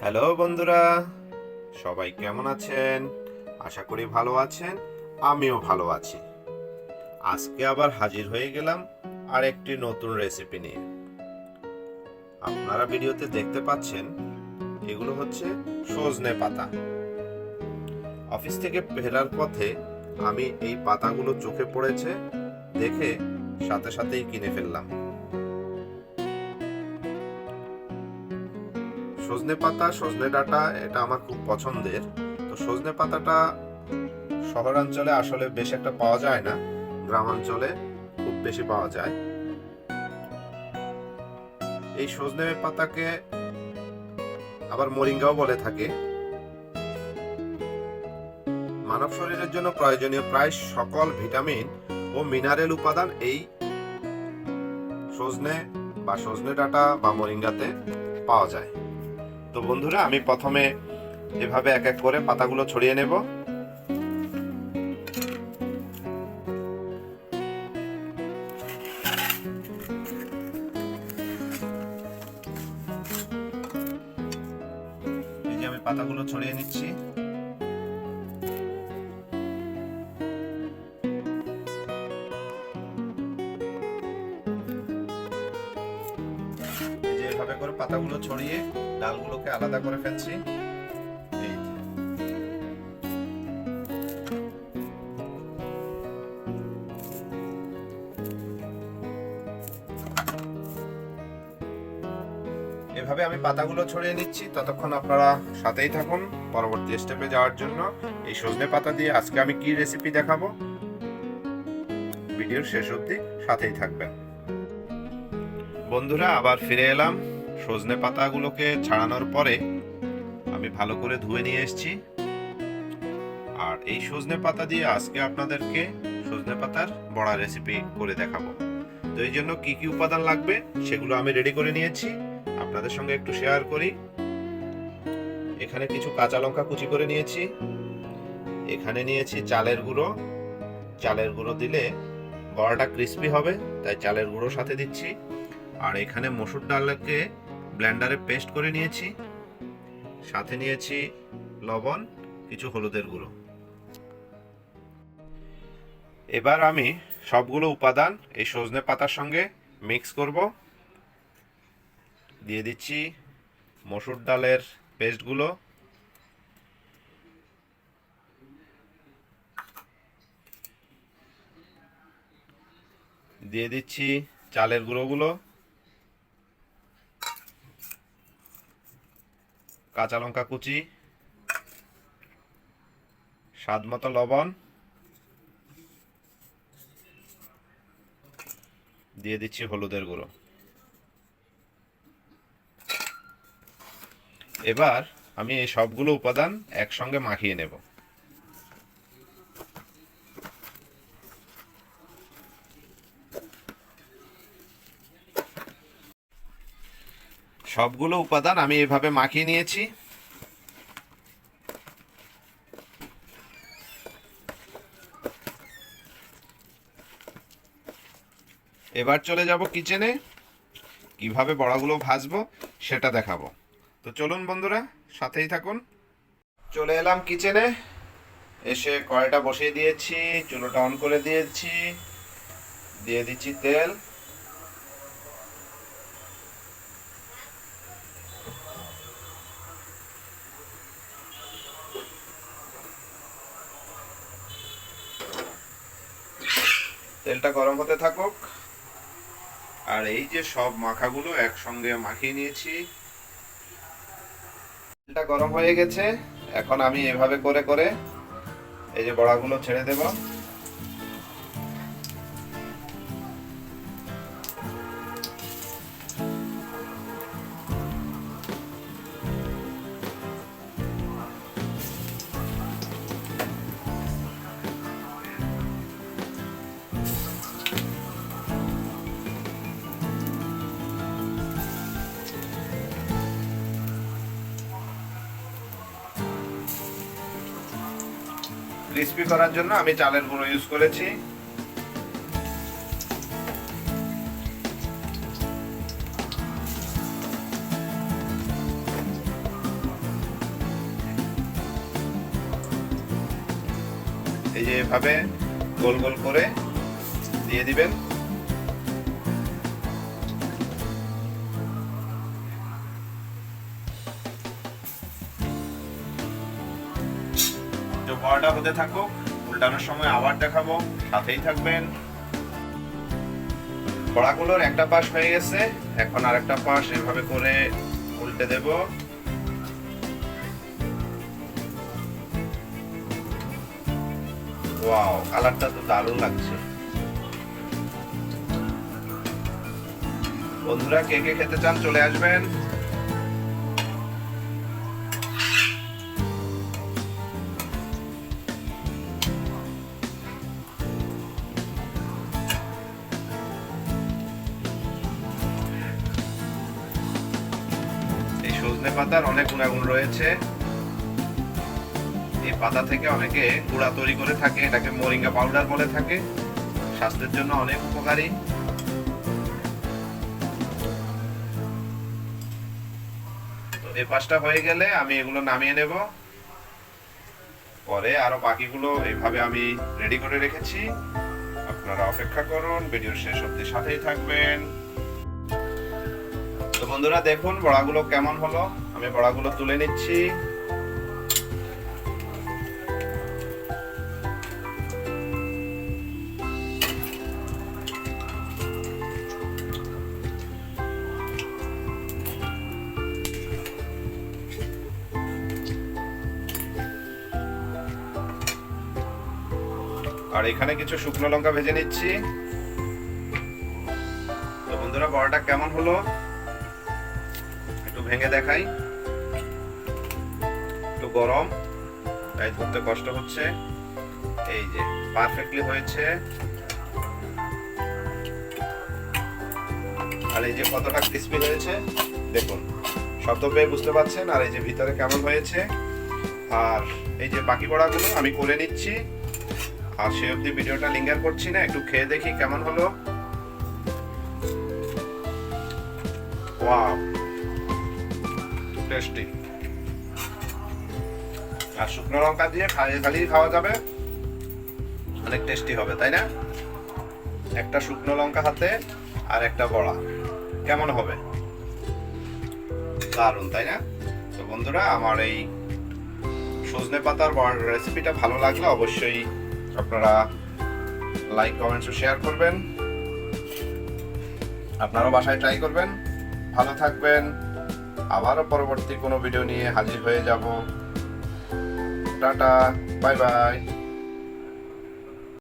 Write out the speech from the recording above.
Hello বন্ধুরা, সবাই কেমন আছেন? আশা করি ভালো আছেন, আমিও ভালো আছি। আজকে আবার হাজির হয়ে গেলাম আর একটি নতুন রেসিপি নিয়ে। আপনারা ভিডিওতে দেখতে পাচ্ছেন, এগুলো হচ্ছে সজনে পাতা। অফিস থেকে ফেরার পথে আমি এই পাতাগুলো চোখে পড়েছে, দেখে সাথে সাথেই কিনে ফেললাম। সজনে পাতা, সজনে ডাঁটা, এটা আমার খুব পছন্দের। তো সজনে পাতাটা শহরাঞ্চলে আসলে বেশ একটা পাওয়া যায় না গ্রামাঞ্চলে খুব বেশি পাওয়া যায়। এই সজনে পাতাকে আবার মরিঙ্গাও বলে থাকে। মানব শরীরের জন্য প্রয়োজনীয় প্রায় সকল ভিটামিন ও মিনারেল উপাদান এই সজনে বা সজনে ডাটা বা মরিঙ্গাতে পাওয়া যায়। তো বন্ধুরা, আমি প্রথমে এভাবে এক এক করে পাতাগুলো ছড়িয়ে নেব। আমি পাতাগুলো ছড়িয়ে নিচ্ছি। পাতাগুলো ছড়িয়ে ডালগুলোকে আলাদা করে ফেলছি। এভাবে আমি পাতাগুলো ছড়িয়ে নিচ্ছি। ততক্ষণ আপনারা সাথেই থাকুন পরবর্তী স্টেপে যাওয়ার জন্য। এই সজনে পাতা দিয়ে আজকে আমি কি রেসিপি দেখাবো? ভিডিওর শেষ অবধি সাথেই থাকবেন। বন্ধুরা, আবার ফিরে এলাম। সজনে পাতাগুলোকে ছাড়ানোর পরে আমি ভালো করে ধুয়ে নিয়ে এসেছি। আর এই সজনে পাতা দিয়ে আজকে আপনাদেরকে সজনে পাতার বড়া রেসিপি করে দেখাবো। তো এই জন্য কি কি উপাদান লাগবে সেগুলো আমি রেডি করে নিয়েছি। আপনাদের সঙ্গে একটু শেয়ার করি। এখানে কিছু কাঁচা লঙ্কা কুচি করে নিয়েছি। এখানে নিয়েছি চালের গুঁড়ো। চালের গুঁড়ো দিলে বড়াটা ক্রিস্পি হবে, তাই চালের গুঁড়ো সাথে দিচ্ছি। আর এখানে মসুর ডালকে ব্লেন্ডারে পেস্ট করে নিয়েছি, সাথে নিয়েছি লবণ, কিছু হলুদের গুঁড়ো। এবার আমি সবগুলো উপাদান এই সজনে পাতার সঙ্গে মিক্স করব। দিয়ে দিচ্ছি মসুর ডালের পেস্টগুলো। দিয়ে দিচ্ছি চালের গুঁড়োগুলো। কাঁচা লঙ্কা কুচি, স্বাদ মতো লবণ, দিয়ে দিচ্ছি হলুদের গুঁড়ো। এবার আমি এই সবগুলো উপাদান একসঙ্গে মাখিয়ে নেব। সবগুলো উপাদান আমি এভাবে মাখিয়ে নিয়েছি। এবার চলে যাব কিচেনে। কীভাবে বড়াগুলো ভাজবো সেটা দেখাবো। তো চলুন বন্ধুরা, সাথেই থাকুন। চলে এলাম কিচেনে। এসে কড়াইটা বসিয়ে দিয়েছি, চুলোটা অন করে দিয়েছি। দিয়ে দিচ্ছি তেল। তেলটা গরম হতে থাকুক। আর এই যে সব মাখাগুলো একসঙ্গে মাখিয়ে নিয়েছি। তেলটা গরম হয়ে গেছে। এখন আমি এভাবে করে করে এই যে বড়াগুলো ছেড়ে দেব। ক্রিস্পি করার জন্য আমি চালের গুঁড়ো ইউজ করেছি। এই যে এভাবে গোল গোল করে দিয়ে দিবেন। বড়াটা হতে থাকুক, উল্টানোর সময় আবার দেখাবো, সাথেই থাকবেন। বড়াগুলোর একটা পাশ হয়ে গেছে, এখন আর একটা পাশ এভাবে করে উল্টে দেব। ওয়াও, কালারটা তো দারুণ লাগছে। বন্ধুরা, কে কে খেতে চান চলে আসবেন। পাতার অনেক গুণাগুণ রয়েছে। এই পাতা থেকে অনেকে গুঁড়া তৈরি করে থাকে, এটাকে মোরিঙ্গা পাউডার বলে থাকে। স্বাস্থ্যের জন্য অনেক উপকারী। তো এই পাঁচটা হয়ে গেলে আমি এগুলো নামিয়ে নেব। পরে আরও বাকিগুলো এইভাবে আমি রেডি করে রেখেছি। আপনারা অপেক্ষা করুন ভিডিওর শেষ অবধি সাথেই থাকবেন। তো বন্ধুরা, দেখুন বড়াগুলো কেমন হলো। আমি বড়াগুলো তুলে নিচ্ছি। আর এখানে কিছু শুকনো লঙ্কা ভেজে নিচ্ছি। তো বন্ধুরা, বড়াটা কেমন হলো? একটু ভেঙে দেখাই। গরম। তাই ধরতে কষ্ট হচ্ছে। এই যে পারফেক্টলি হয়েছে। আর এই যে কতটা ক্রিস্পি হয়েছে, দেখুন। শব্দ পেয়ে বুঝতে পারছেন, আর এই যে ভিতরে কেমন হয়েছে। আর এই যে বাকি বড়াগুলো আমি করে নিচ্ছি। আর সে অবধি ভিডিওটা লিঙ্গার করছি না, একটু খেয়ে দেখি কেমন হলো। ওয়াও টেস্টি আর শুকনো লঙ্কা দিয়ে খালি খালি খাওয়া যাবে। অনেক টেস্টি হবে, তাই না? একটা শুকনো লঙ্কা হাতে আর একটা বড়া। কেমন হবে? দারুণ, তাই না? তো বন্ধুরা, আমার এই সজনে পাতার বড়ার রেসিপিটা ভালো লাগলে অবশ্যই আপনারা লাইক কমেন্টস শেয়ার করবেন। আপনারাও বাসায় ট্রাই করবেন। ভালো থাকবেন। আবারও পরবর্তী কোনো ভিডিও নিয়ে হাজির হয়ে যাব। Tata bye bye